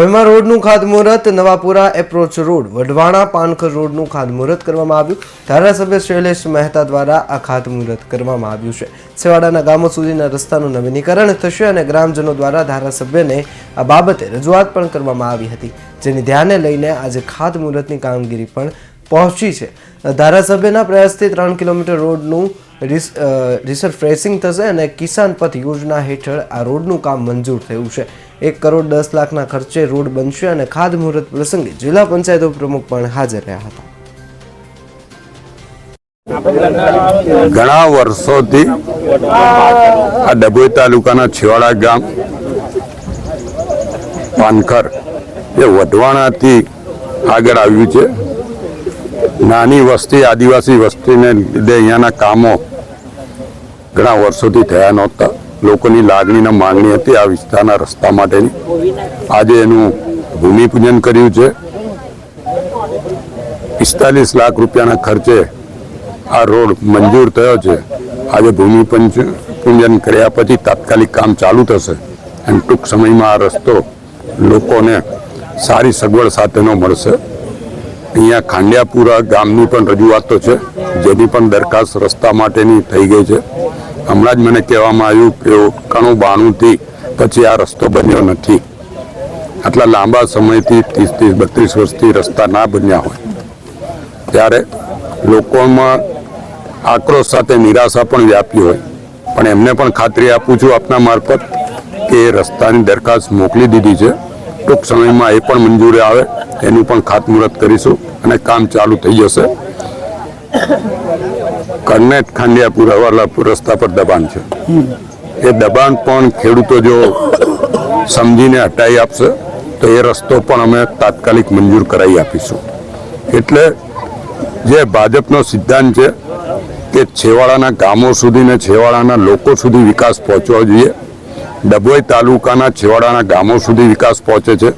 ડભોઈમાં રોડનું ખાતમુહૂર્ત Navapura approach road Wadhwana પાનખર રોડનું ખાતમુહૂર્ત કરવામાં આવ્યું. ધારાસભ્ય શૈલેષ મહેતા દ્વારા આ ખાતમુહૂર્ત કરવામાં આવ્યું છે. છેવાડાના ગામો સુધીના રસ્તાનું નવીનીકરણ થશે અને ગ્રામજનો દ્વારા ધારાસભ્યને આ બાબતે રજૂઆત પણ કરવામાં આવી હતી. જેને ધ્યાને લઈને આજે ખાતમુહૂર્તની કામગીરી પણ પહોંચી છે. ધારાસભ્યના પ્રયાસથી ત્રણ કિલોમીટર રોડનું રિસ અ, રિસરફેસિંગ થશે અને કિસાન પથ યોજના હેઠળ આ રોડનું કામ મંજૂર થયું છે. એક કરોડ દસ લાખના ખર્ચે રોડ બનશે અને ખાતમુહૂર્ત પ્રસંગે જિલ્લા પંચાયત પ્રમુખ પણ હાજર રહ્યા હતા. ઘણા વર્ષોથી આ ડભોઈ તાલુકાના છેવાડા ગામ, પાનખર એ વઢવાણાથી આગળ આવ્યું છે. નાની વસ્તી, આદિવાસી વસ્તીને લીધે અહીંયાના કામો ઘણા વર્ષોથી થયા નહોતા. લોકોની લાગણીના માંગણી હતી આ વિસ્તારના રસ્તા માટેની. આજે એનું ભૂમિપૂજન કર્યું છે. પિસ્તાલીસ લાખ રૂપિયાના ખર્ચે આ રોડ મંજૂર થયો છે. આજે ભૂમિપંચ પૂજન કર્યા પછી તાત્કાલિક કામ ચાલુ થશે અને ટૂંક સમયમાં આ રસ્તો લોકોને સારી સગવડ સાથેનો મળશે. અહીંયા ખાંડિયાપુરા ગામની પણ રજૂઆતો છે. જેની પણ દરખાસ્ત રસ્તા માટેની થઈ ગઈ છે. હમણાં જ મને કહેવામાં આવ્યું કે ઘણું બાણુંથી પછી આ રસ્તો બન્યો નથી. આટલા લાંબા સમયથી ત્રીસ ત્રીસ, બત્રીસ વર્ષથી રસ્તા ના બન્યા હોય. ત્યારે લોકોમાં આક્રોશ સાથે નિરાશા પણ વ્યાપી હોય. પણ એમને પણ ખાતરી આપું છું આપના મારફત કે એ રસ્તાની દરખાસ્ત મોકલી દીધી છે. ટૂંક સમયમાં એ પણ મંજૂરી આવે. એનું પણ ખાતમુહૂર્ત કરીશું અને કામ ચાલુ થઈ જશે. કરનેટ ખાંડિયાપુર હવાલાપુર રસ્તા પર દબાણ છે. એ દબાણ પણ ખેડૂતો જો સમજીને હટાવી આપશે, તો એ રસ્તો પણ અમે તાત્કાલિક મંજૂર કરાવી આપીશું. એટલે જે ભાજપનો સિદ્ધાંત છે કે છેવાડાના ગામો સુધી ને છેવાડાના લોકો સુધી વિકાસ પહોંચવો જોઈએ. ડભોઈ તાલુકાના છેવાડાના ગામો સુધી વિકાસ પહોંચે છે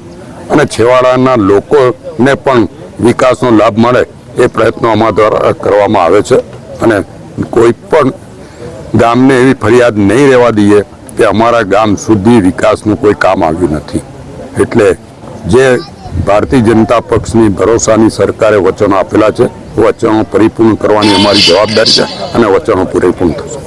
અને છેવાડાના લોકોને પણ વિકાસનો લાભ મળે એ પ્રયત્નો અમારા દ્વારા કરવામાં આવે છે. અને કોઈ પણ ગામને એવી ફરિયાદ નહીં રહેવા દઈએ કે અમારા ગામ સુધી વિકાસનું કોઈ કામ આવ્યું નથી. એટલે જે ભારતીય જનતા પક્ષની ભરોસાની સરકારે વચનો આપેલા છે, વચનો પરિપૂર્ણ કરવાની અમારી જવાબદારી છે અને વચનો પરિપૂર્ણ થશે.